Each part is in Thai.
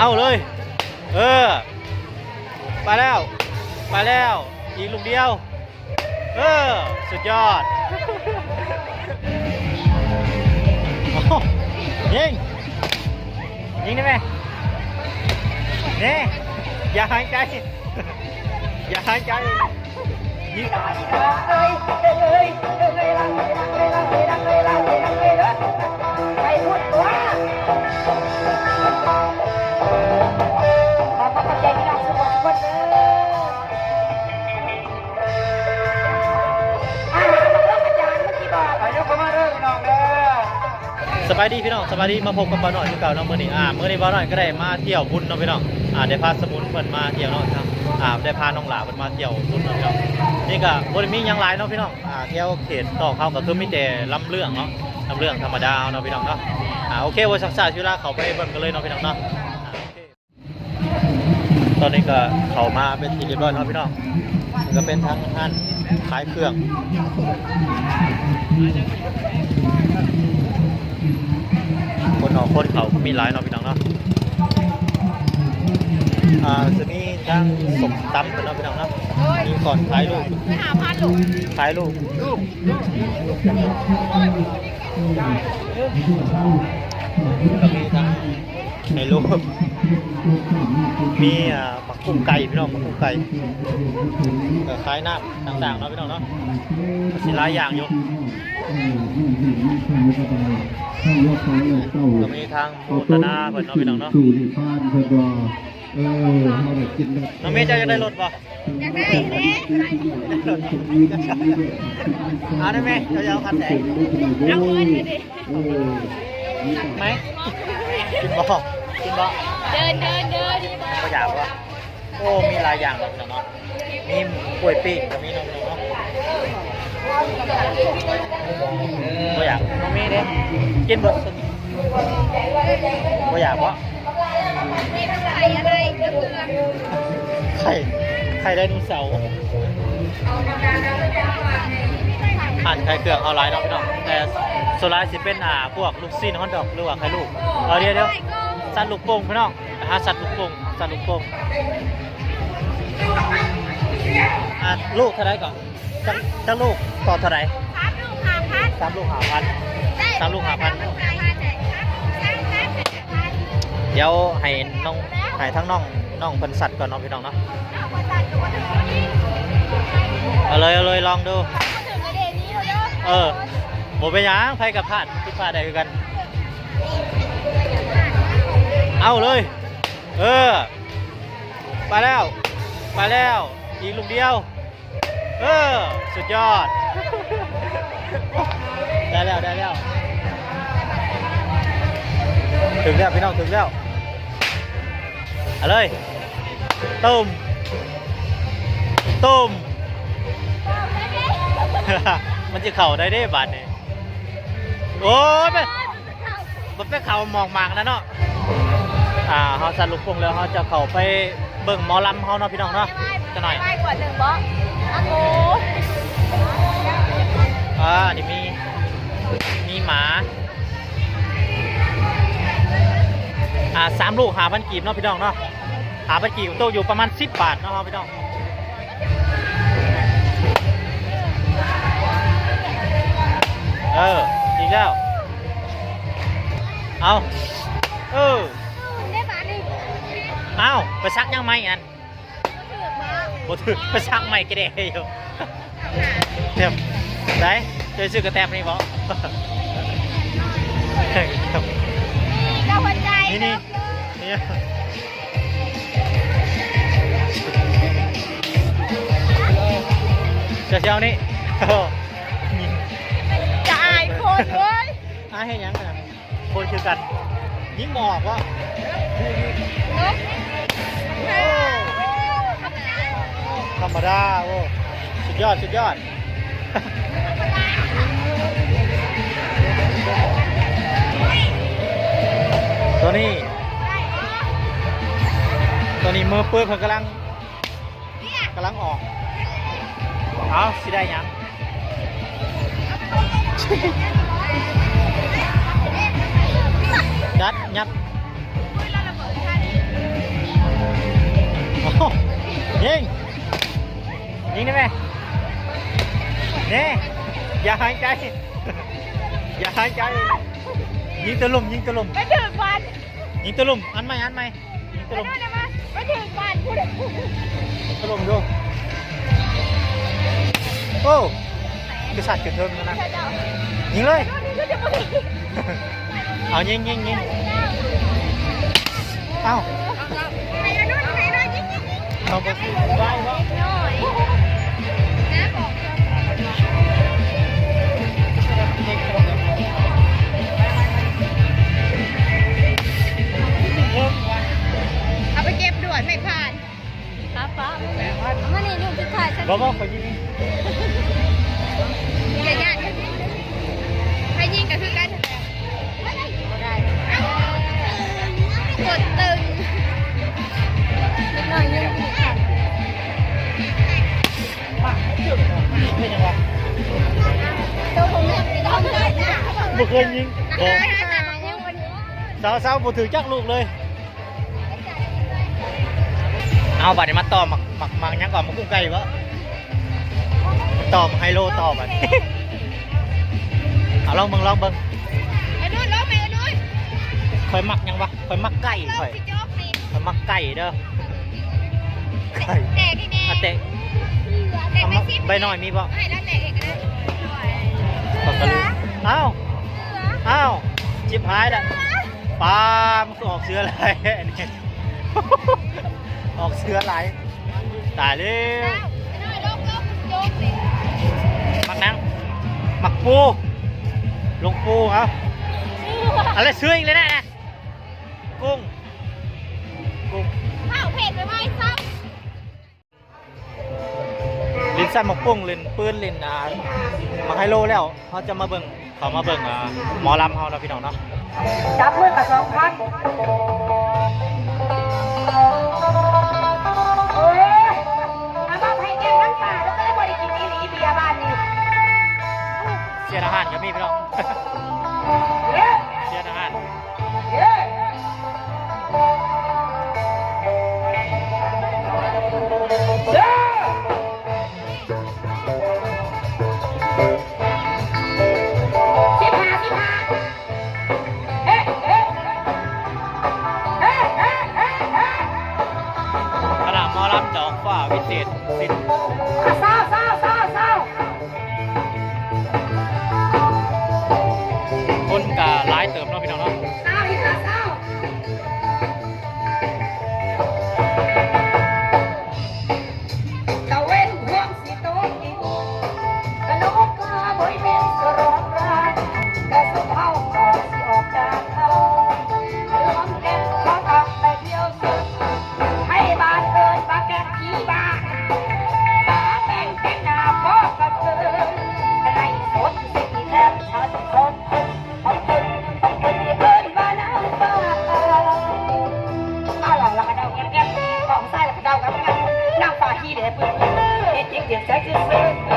เอาเลย เออ ไปแล้ว ไปแล้วอีกลูกเดียว เออ สุดยอดโอ้โหยิงยิงได้ไหมนี่อย่าหายใจ อย่าหายใจยิง สบายดีพี่น้องสบายดีมาพบกับบ้านหน่อยที่เก่าเนาะมื้อนี้อ่าเมื้อนี้บ้านหน่อยก็ได้มาเที่ยวบุญเนาะพี่น้องอ่าได้พาสมุนเพิ่นมาเที่ยวเนาะครับอ่าได้พาน้องหลาเพิ่นมาเที่ยวบุญเนาะพี่น้องนี่ก็บ่ได้มีหยังหลายเนาะพี่น้องอ่าเที่ยวเขตต่อเขาก็คือมีแต่ลำเรื่องเนาะลำเรื่องธรรมดาเนาะพี่น้องเนาะอ่าโอเคไว้สักษาชีวิตละเขาไปเบิ่งกันเลยเนาะพี่น้องเนาะอ่าโอเคตอนนี้ก็เข้ามาเป็นที่เรียบร้อยเนาะพี่น้องนี่ก็เป็นทางห้านขายเครื่อง คนออกคนเขามีหลายเนาะพี่น้องเนาะอ่าจะมีทางสมตำกันเนาะพี่น้องเนาะมีก่อนขายลูกหาพันลูกขายลูกก็มีทั้ง ไข่ลูกมีอ่าหมักกุ้งไก่พี่น้องหมักกุ้งไก่ก็ขายน้ำต่างๆเนาะพี่น้องเนาะสิหลายอย่างอยู่ก็มีทางมูตนาเพิ่นเนาะพี่น้องเนาะสู่ที่บ้านเพิ่นว่าเออเฮาได้กินได้น้องเมย์เจะอยากได้รถป่ะอยากได้เด้เอาได้ไหมเจะจะเอาคันไหนเอาเงินไปดิเออไหมกินบ่กิ นบ่เดินเดินเดินก็อยากว่าโอ้ มีหลายอย่างเลยพี่น้องเนาะมีกล้วยปิ้งก็มีน้องๆเนาะก็อยากน้องเมย์เด้กินบ่ก็อยากวะนี่มันใส่อะไรเกลือไข่ไข่ไดโนเสาร์หั่นไข่เกลือกเอาหลายเนาะพี่น้องแต่โซลาร์สิเป็นอ่าพวกลูกซีนฮอนดอกหรือว่าไข่ลูกเอาเดี๋ยวเดี๋ยว สัตว์ลูกโป่งพี่น้องหาสัตว์ลูกโป่งสัตว์ลูกโป่งอะลูกเท่าไรก่อนจักจักลูกต่อเท่าไรพันลูกหาพันสามลูกหาพันสามลูกหาพันเดี๋ยวให้น้องให้ทั้งน้องน้องเพิ่นสัตว์ก่อนเน้องพี่น้องเนาะเอาเลยเอาเลยลองดู เออโมเป็นหยังไผกับพลาดคิดพลาดได้คือกัน เอาเลย เออ ไปแล้ว ไปแล้ว อีกลูกเดียว เออ สุดยอด ได้แล้ว ได้แล้ว ถึงแล้วพี่น้อง ถึงแล้ว เอาเลยตุ้มตุ้มมันจะเข่าได้เด้บาทนี่โอ้ยมันไปเข่ามองมากนะเนาะ อ่าเขาสันลูกพงแล้วเขาจะเข่าไปเบิ่งหมอลำเขาเนาะพี่น้องเนาะจะหน่อยไม่กว่าหนึ่งบล็อกอะโอ้อ่านี่มีมีหมาอ่าสามลูกหาพันกีบเนาะพี่น้องเนาะหาพันกีบโตอยู่ประมาณสิบบาทเนาะพี่น้องเอออีกแล้วเอาเออ อาไปซักยังไม่อันถือมาบ่ถือไปซักใหม่ก็ได้อยู่เต็มได้เจอซื้อกระแตบนี่บ่เจ้าหัวใจนี่นี่นี่จะเช้านี่จะอายคนเว้ยอาให้หยังกันคนคือกัน ยิ่งหมอกว่า ธรรมดาโอ้สุดยอด สุดยอดตัวนี้ ตัวนี้มือเปื้อนเขากำลังกำลังออก เอาสิได้ยังจัดยัด ยิง ยิงได้ไหมเนี่ยอย่าหายใจ อย่าหายใจ ยิงตะลุ่มยิงตะลุ่มไม่ถึงวันยิงตะลุ่มอันใหม่อันใหม่ยิงตะไม่ลุ่มได้ไหมไม่ถึงวันพูดตะลุ่มดูโอ้กระสัดกระเทิงนะเจ้ายิงเลยนี่ก็จะมาเอายิงยิงยิงเอ้า ไปแล้วนู่นไปแล้วยิ่งยิ่งยิ่ง เอาไปได้หน่อยนะเอาไปเก็บด่วนไม่ผ่านป้าป้ามานี่ลูกจะถ่ายฉัน บอกว่าขอยิง ไม่ยังวะตัวผมเนี่ยต้องได้นะบ่เคยยิงบบออกกยังวันนี้สาวสาวบ่ถือจักลูกเลย เอาบัดนี้มาต่อหมักหมักหมักยังก่อนมากุ้งไก่วะต่อมาไฮโลต่อบัดนี้เอาลองเบิ่งลองเบิ่งไอ้นู่นล้มไปไอ้นู่นข่อยมักยังวะข่อยมักไก่ล้ข่มอยพี่โจ๊กนี่ข่อยมักไก่เด้อ ไก่แตกที่แน่อะเตะแตกเอาไม่มาซิบใบหน่อยมีบ่ให้แล้วแตกอีกนะขอกระลูกอ้าวอ้าวจิบหายแล้วปลามันก็ออกเสืออะไรอันนี้ออกเสืออะไรตายแล้ไอ้วนู่นล้มล้มโจ๊กนี่มักนังมักปูลงปูครับอะไรเสืออีกเลยนะนะกุ้งกุ้ง ลินสั้นมักปุ้งลินปืนลินอ่ามักไฮโลแล้วเขาจะมาเบิ่งเขามาเบิ่งอ่าหมอลำเขาแล้วพี่น้องเนาะจับมือกับสองพันโอ้ยอาบ้าให้แกงทั้งป่าแล้วก็ได้บริกินอีหลีเบียร์บ้านนี่เสียอาหารก็มีพี่น้อง เ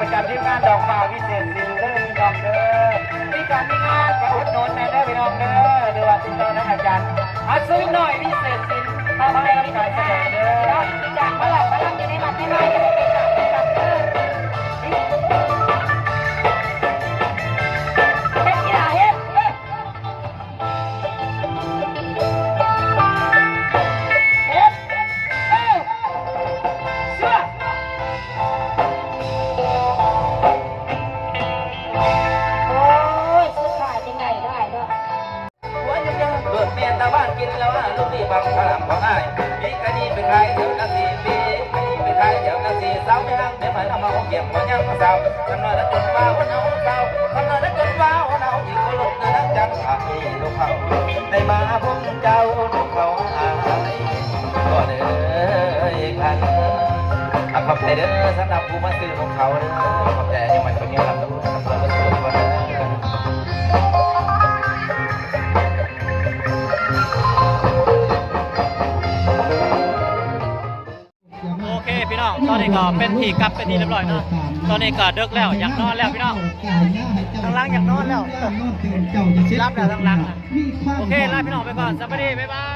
ประจำที่งานดอกฟ้าวิเศษสินเด้อพี่น้องเด้อมีการมีงานก็อุดหนุนแน่เด้อพี่น้องเด้อหรือว่าติดต่อนักอาจารย์อาซื้อหน่อยวิเศษสินทำให้รับการแสดงเด้อจากเมื่อไหร่ก็ยังอยู่ในบัตรที่ไหน อาเศร้าทำน้อยแล้วจนว่าวันเอาอีกคนลุกนั่งจังหาอีลูกเขาได้มาพบเจ้าลูกเขาอายก็เด้อกันอะขอบใจเด้อสำหรับผู้มาซื้อของเขาเด้อขอบใจยังมันคนนี้รับรู้สำหรับผู้ องตอนนี้ก็เป็นที่กลับเป็นที่เรียบร้อยเนาะตอนนี้ก็เดึกแล้วอยากนอนแล้วพี่น้องทางล่างอยากนอนแล้วรับแล้วทางหลังอะมีควางโอเคลาพี่น้องไปก่อนสวัสดีบ๊ายบาย